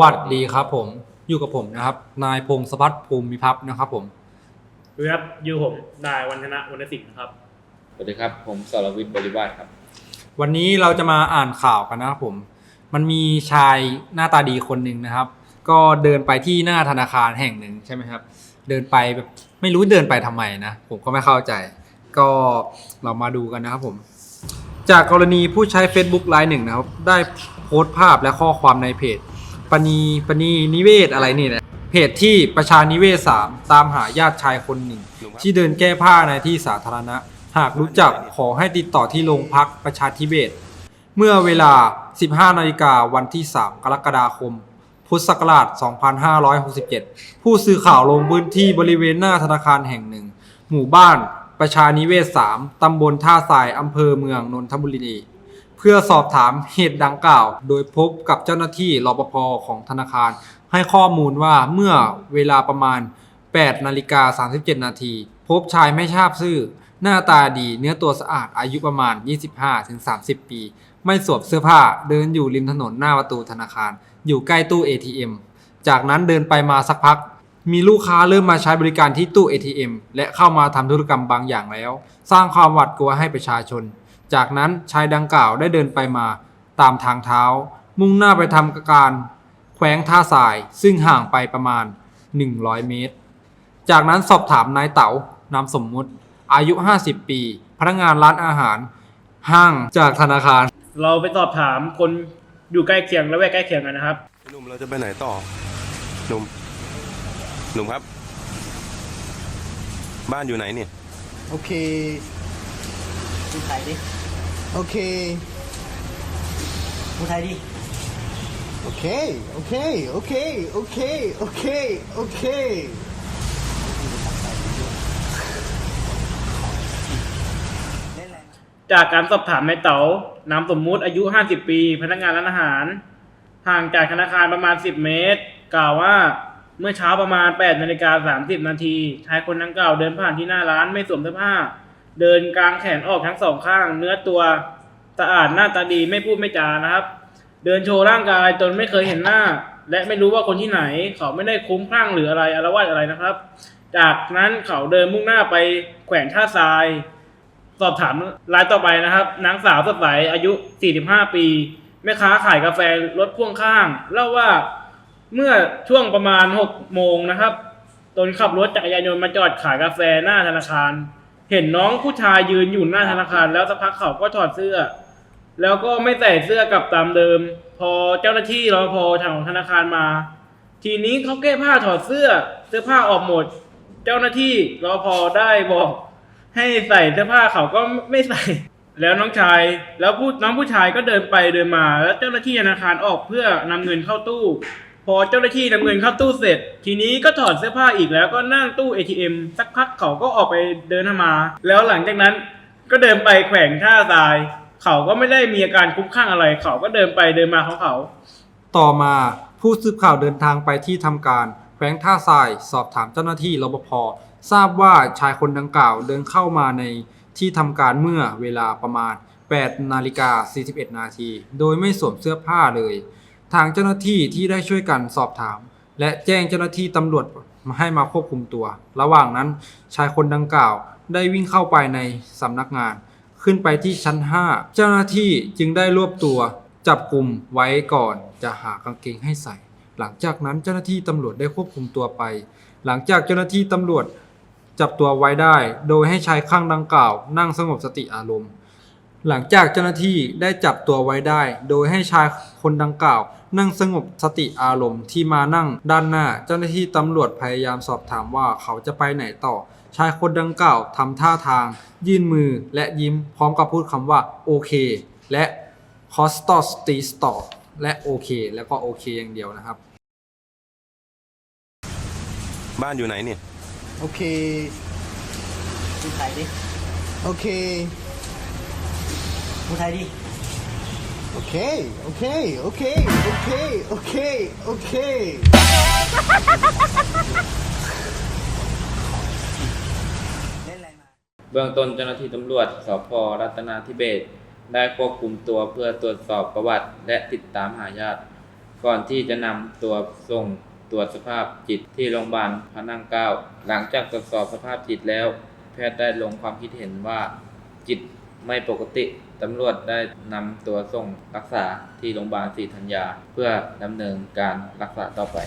วัสดีครับผมอยู่กับผมนะครับ นายพงศพัฒน์ภูมิพัฒน์นะครับผมสวัสดีครับยูผมนายวันธนะวรรณสิงห์ครับ สวัสดีครับ ผมสรวิทย์บริวารครับ วันนี้เราจะมาอ่านข่าวกันนะครับผม มันมีชายหน้าตาดีคนหนึ่งนะครับ ก็เดินไปที่หน้าธนาคารแห่งหนึ่งใช่ไหมครับ เดินไปแบบไม่รู้เดินไปทำไมนะผมก็ไม่เข้าใจ ก็เรามาดูกันนะครับผม จากกรณีผู้ใช้ Facebook รายหนึ่งนะครับ ได้โพสต์ภาพและข้อความในเพจ ปณีปณีนิเวศอะไรนี่นะเพจที่ประชานิเวศสามตามหาญาติชายคนหนึ่ง ที่เดินแก้ผ้าในที่สาธารณะ หากรู้จักขอให้ติดต่อที่โรงพักประชาธิเบศรเมื่อเวลา 15นาฬิกาวันที่ 3 กรกฎาคม พุทธศักราช 2567 ผู้สื่อข่าวลงพื้นที่บริเวณหน้าธนาคารแห่งหนึ่ง หมู่บ้านประชานิเวศ 3 ตำบลท่าทราย อำเภอเมืองนนทบุรี เพื่อสอบถามเหตุดังกล่าว โดยพบกับเจ้าหน้าที่รปภของธนาคาร ให้ข้อมูลว่าเมื่อเวลาประมาณ 8 นาฬิกา 37 นาที พบชายไม่ทราบชื่อ หน้าตาดีเนื้อตัวสะอาดอายุประมาณ 25-30 ปี ไม่สวมเสื้อผ้าเดินอยู่ริมถนนหน้าประตูธนาคาร อยู่ใกล้ตู้ ATM จากนั้นเดินไปมาสักพักมีลูกค้าเริ่มมาใช้บริการที่ตู้ ATM และเข้ามาทำธุรกรรมบางอย่างแล้ว สร้างความหวาดกลัวให้ประชาชน จากนั้นชายดังกล่าวได้เดินไปมาตามทางเท้า มุ่งหน้าไปทำการแขวงท่าทรายซึ่งห่างไปประมาณ 100 เมตร จากนั้นสอบถามนายเต๋านามสมมุติ อายุ 50 ปี พนักงานร้านอาหาร ห้างจากธนาคาร เราไปสอบถามคนอยู่ใกล้เคียงและแวกใกล้เคียงกันนะครับ หนุ่มเราจะไปไหนต่อ หนุ่ม หนุ่มครับ บ้านอยู่ไหนเนี่ย โอเคพูดไทยดิ โอเค พูดไทยดิ โอเค โอเค โอเค โอเค โอเค โอเคเล่นอะไรมาจากการสอบถามนายเต๋านามสมมุติอายุ 50 ปี พนักงานร้านอาหาร ห่างจากธนาคารประมาณ 10 เมตร กล่าวว่าเมื่อเช้าประมาณ8นาฬิกา30 นาทีชายคนดังกล่าวเดินผ่านที่หน้าร้านไม่สวมเสื้อผ้า เดินกลางแขนออกทั้งสองข้าง เนื้อตัวสะอาดหน้าตาดีไม่พูดไม่จานะครับ เดินโชว์ร่างกายจนไม่เคยเห็นหน้า และไม่รู้ว่าคนที่ไหน เขาไม่ได้คุ้มคลั่งหรืออะไรอารวาสอะไรนะครับ จากนั้นเขาเดินมุ่งหน้าไปแขวงท่าทราย สอบถามรายต่อไปนะครับนางสาวสดใสอายุ 45 ปีแม่ค้าขายกาแฟรถพ่วงข้าง เล่าว่าเมื่อช่วงประมาณ6โมงนะครับ ตนขับรถจักรยานยนต์มาจอดขายกาแฟหน้าธนาคาร เห็นน้องผู้ชายยืนอยู่หน้าธนาคารแล้วสักพักเขาก็ถอดเสื้อ แล้วก็ไม่ใส่เสื้อกลับตามเดิม พอเจ้าหน้าที่รปภทางของธนาคารมา ทีนี้เขาแก้ผ้าถอดเสื้อ เสื้อผ้าออกหมด เจ้าหน้าที่รปภได้บอก ให้ใส่เสื้อผ้าเขาก็ไม่ใส่ แล้วน้องชาย แล้วผู้น้องผู้ชายก็เดินไปเดินมา แล้วเจ้าหน้าที่ธนาคารออกเพื่อนำเงินเข้าตู้ พอเจ้าหน้าที่นำเงินเข้าตู้เสร็จ ทีนี้ก็ถอดเสื้อผ้าอีกแล้วก็นั่งตู้ ATM สักพักเขาก็ออกไปเดินมา แล้วหลังจากนั้นก็เดินไปแขวงท่าทราย เขาก็ไม่ได้มีอาการคุ้มข้างอะไร เขาก็เดินไปเดินมาของเขา ต่อมาผู้สื่อข่าวเดินทางไปที่ทำการแขวงท่าทรายสอบถามเจ้าหน้าที่รปภทราบว่าชายคนดังกล่าวเดินเข้ามาในที่ทำการเมื่อเวลาประมาณ8นาฬิกา41นาทีโดยไม่สวมเสื้อผ้าเลย ทางเจ้าหน้าที่ที่ได้ช่วยกันสอบถาม และแจ้งเจ้าหน้าที่ตำรวจมาให้มาควบคุมตัว ระหว่างนั้นชายคนดังกล่าวได้วิ่งเข้าไปในสำนักงาน ขึ้นไปที่ชั้น 5 เจ้าหน้าที่จึงได้รวบตัว จับกลุ่มไว้ก่อนจะหากางเกงให้ใส่ หลังจากนั้นเจ้าหน้าที่ตำรวจได้ควบคุมตัวไป หลังจากเจ้าหน้าที่ตำรวจจับตัวไว้ได้ โดยให้ชายข้างดังกล่าว นั่งสงบสติอารมณ์ หลังจากเจ้าหน้าที่ได้จับตัวไว้ได้ โดยให้ชายคนดังกล่าว นั่งสงบสติอารมณ์ที่มานั่งด้านหน้า เจ้าหน้าที่ตำรวจพยายามสอบถามว่าเขาจะไปไหนต่อ ชายคนดังกล่าวทำท่าทาง ยื่นมือและยิ้มพร้อมกับพูดคำว่าโอเค และ c o s t o s t i s t o และโอเค แล้วก็โอเคอย่างเดียวนะครับ บ้านอยู่ไหนเนี่ย โอเคพูดไทยดิ โอเค พูดไทยดิ โอเค โอเค โอเค โอเค โอเค โอเค เล่นอะไรมา เบื้องต้นเจ้าหน้าที่ตำรวจสพรัตนาธิเบศรได้ควบคุมตัวเพื่อตรวจสอบประวัติและติดตามหาญาติ ก่อนที่จะนำตัวส่งตรวจสภาพจิตที่โรงพยาบาลพระนั่งเกล้าหลังจากตรวจสอบสภาพจิตแล้ว แพทย์ได้ลงความคิดเห็นว่าจิต ไม่ปกติตำรวจได้นำตัวส่งรักษาที่โรงพยาบาลศรีธัญญา เพื่อดำเนินการรักษาต่อไป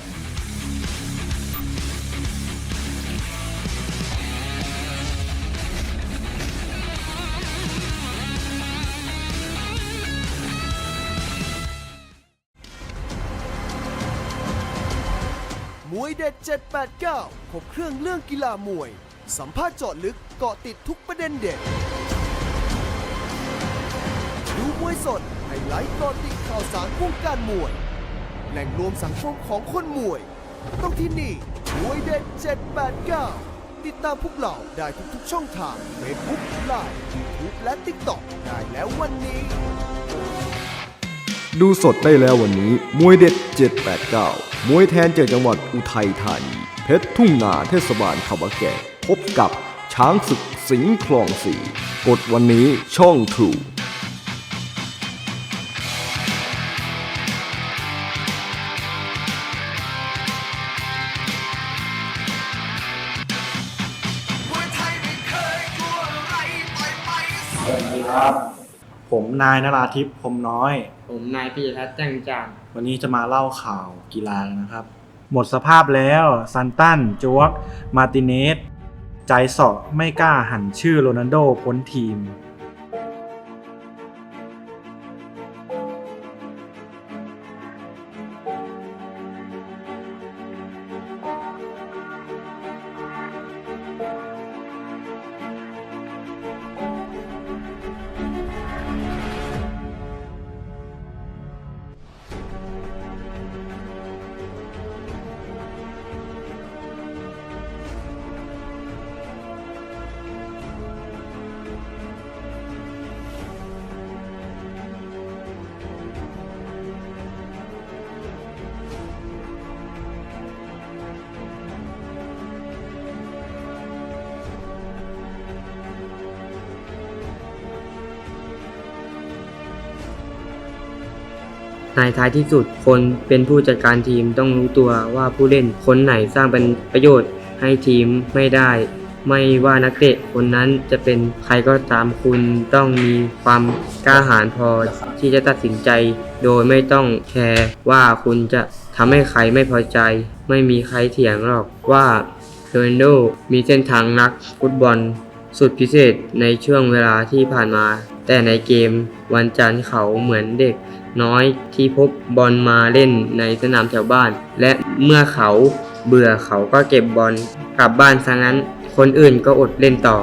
มวยเด็ด 789 ครบเครื่องเรื่องกีฬามวย สัมภาษณ์เจาะลึกเกาะติดทุกประเด็นเด็ด มวยสดไฮไลท์เกาะติดข่าวสารวงการมวย แหล่งรวมสังคมของคนมวย ต้องที่นี่มวยเด็ด789 ติดตามพวกเราได้ทุกๆช่องทาง Facebook Live YouTube และ TikTok ได้แล้ววันนี้ ดูสดได้แล้ววันนี้ มวยเด็ด 789 มวยแทนเจากจังหวัดอุทัยธานีเพชรทุ่งนาเทศบาลขาบะแก่พบกับช้างศึกสิงห์คลองสีกดวันนี้ช่องท ผมนายนราทิพย์พรหมน้อย ผมนายปิยทัศน์แจ้งจางวันนี้จะมาเล่าข่าวกีฬากันนะครับ หมดสภาพแล้วซันตันจวก มาร์ติเนส ใจเสาะไม่กล้าหันชื่อโรนัลโดพ้นทีม ในท้ายที่สุดคนเป็นผู้จัดการทีมต้องรู้ตัวว่าผู้เล่นคนไหนสร้างเป็นประโยชน์ให้ทีมไม่ได้ ไม่ว่านักเตะคนนั้นจะเป็นใครก็ตามคุณต้องมีความกล้าหาญพอที่จะตัดสินใจ โดยไม่ต้องแคร์ว่าคุณจะทำให้ใครไม่พอใจ ไม่มีใครเถียงหรอกว่าโรนโดมีเส้นทางนักฟุตบอลสุดพิเศษในช่วงเวลาที่ผ่านมา แต่ในเกมวันจันทร์เขาเหมือนเด็ก น้อยที่พบบอลมาเล่นในสนามแถวบ้าน และเมื่อเขาเบื่อเขาก็เก็บบอลกลับบ้านซะงั้น คนอื่นก็อดเล่นต่อ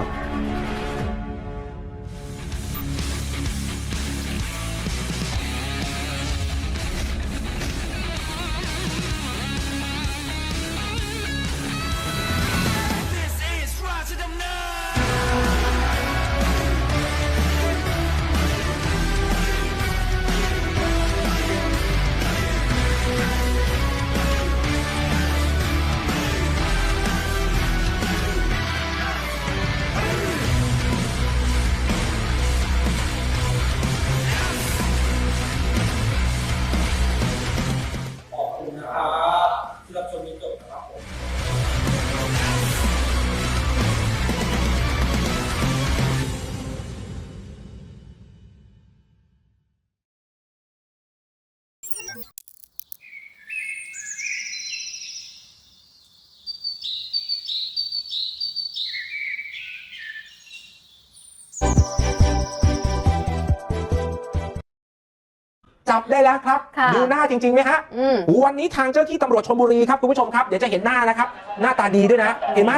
จับได้แล้วครับ ค่ะดูหน้าจริงๆไหมฮะอืม วันนี้ทางเจ้าที่ตำรวจชลบุรีครับคุณผู้ชมครับเดี๋ยวจะเห็นหน้านะครับ หน้าตาดีด้วยนะ เห็นไหม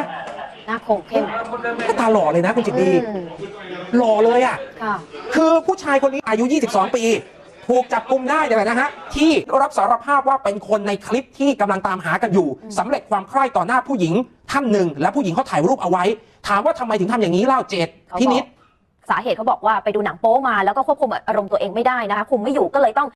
หน้าคงเข้มหน้าตาหล่อเลยนะคุณจิตดีอืมหล่อเลยอะ ค่ะ คือผู้ชายคนนี้อายุ 22 ปี ถูกจับกลุมได้เนี่ยแหละนะฮะ ที่รับสารภาพว่าเป็นคนในคลิปที่กำลังตามหากันอยู่สำเร็จความใคร่ต่อหน้าผู้หญิงท่านหนึ่ง และผู้หญิงเขาถ่ายรูปเอาไว้ ถามว่าทำไมถึงทำอย่างนี้เล่าเจตเขาบอกพี่นิดสาเหตุเขาบอกว่าไปดูหนังโป๊มาแล้วก็ควบคุมอารมณ์ตัวเองไม่ได้นะคะ คุมไม่อยู่ก็เลยต้อง